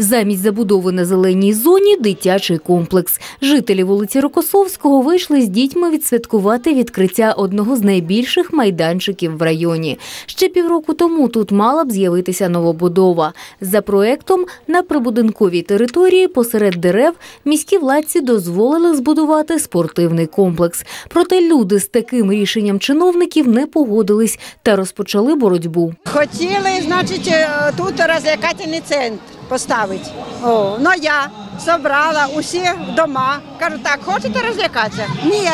Замість забудови на зеленій зоні дитячий комплекс. Жителі вулиці Рокосовського вийшли з дітьми відсвяткувати відкриття одного з найбільших майданчиків в районі. Ще півроку тому тут мала б з'явитися новобудова. За проектом на прибудинковій території посеред дерев міські владці дозволили збудувати спортивний комплекс. Проте люди з таким рішенням чиновників не погодились та розпочали боротьбу. Хотіли, значить, е, тут розвлекательний центр поставити. О, ну я собрала усі дома. Кажу, так, хочете розвлякатися? Ні.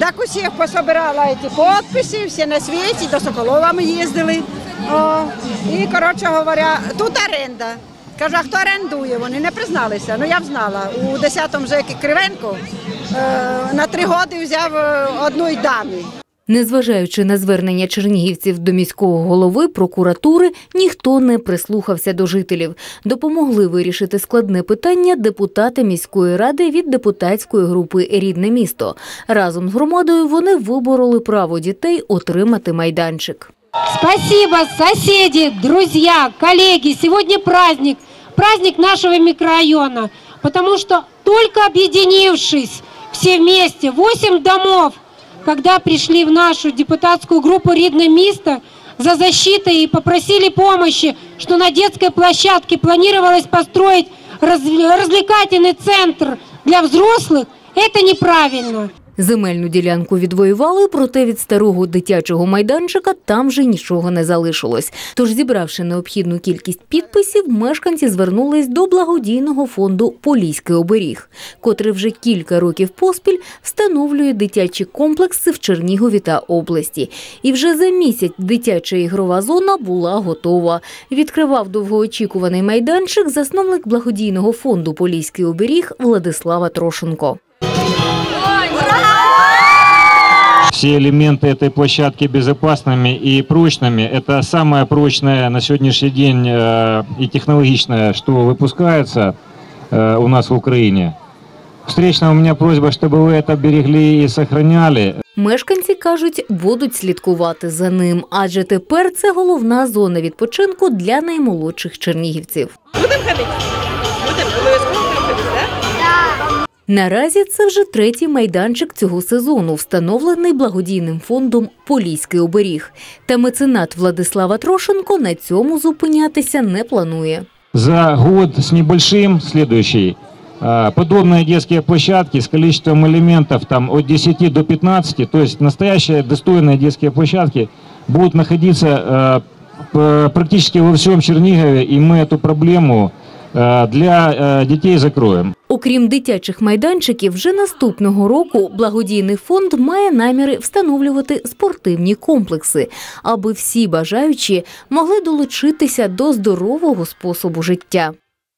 Так усіх пособирала ці підписи, всі на світі, до Соколова ми їздили. О, і, коротше говоря, тут оренда. Кажу, а хто орендує? Вони не призналися. Ну я б знала. У 10-му ЖЕКі Кривенко е, на три роки взяв е, одної дамі. Незважаючи на звернення чернігівців до міського голови прокуратури, ніхто не прислухався до жителів. Допомогли вирішити складне питання депутати міської ради від депутатської групи Рідне місто. Разом з громадою вони вибороли право дітей отримати майданчик. Спасибо, соседи, друзья, коллеги. Сегодня праздник, праздник нашего микрорайона, потому что только объединившись все вместе, 8 домов, когда пришли в нашу депутатскую группу «Ридное место» за защитой и попросили помощи, что на детской площадке планировалось построить разв- развлекательный центр для взрослых, это неправильно. Земельну ділянку відвоювали, проте від старого дитячого майданчика там вже нічого не залишилось. Тож, зібравши необхідну кількість підписів, мешканці звернулись до благодійного фонду Поліський оберіг, котрий вже кілька років поспіль встановлює дитячі комплекси в Чернігові та області. І вже за місяць дитяча ігрова зона була готова. Відкривав довгоочікуваний майданчик засновник благодійного фонду Поліський оберіг Владислава Трошенко. все элементы этой площадки безопасными и прочными. Это самое прочное на сегодняшний день э, и технологичное, что выпускается э, у нас в Украине. Встречно у меня просьба, чтобы вы это берегли и сохраняли. Мешканці кажуть, будуть слідкувати за ним, адже тепер це головна зона відпочинку для наймолодших чернігівців. Наразі це вже третій майданчик цього сезону, встановлений благодійним фондом Поліський оберіг. Та меценат Владислава Трошенко на цьому зупинятися не планує. За год с небольшим следующий э, подобные детские площадки с количеством элементов там от 10 до 15, то есть настоящие достойные детские площадки будут находиться э, п- практически во всем Чернигове, и мы эту проблему э, для дітей закроємо. Окрім дитячих майданчиків, вже наступного року благодійний фонд має наміри встановлювати спортивні комплекси, аби всі бажаючі могли долучитися до здорового способу життя.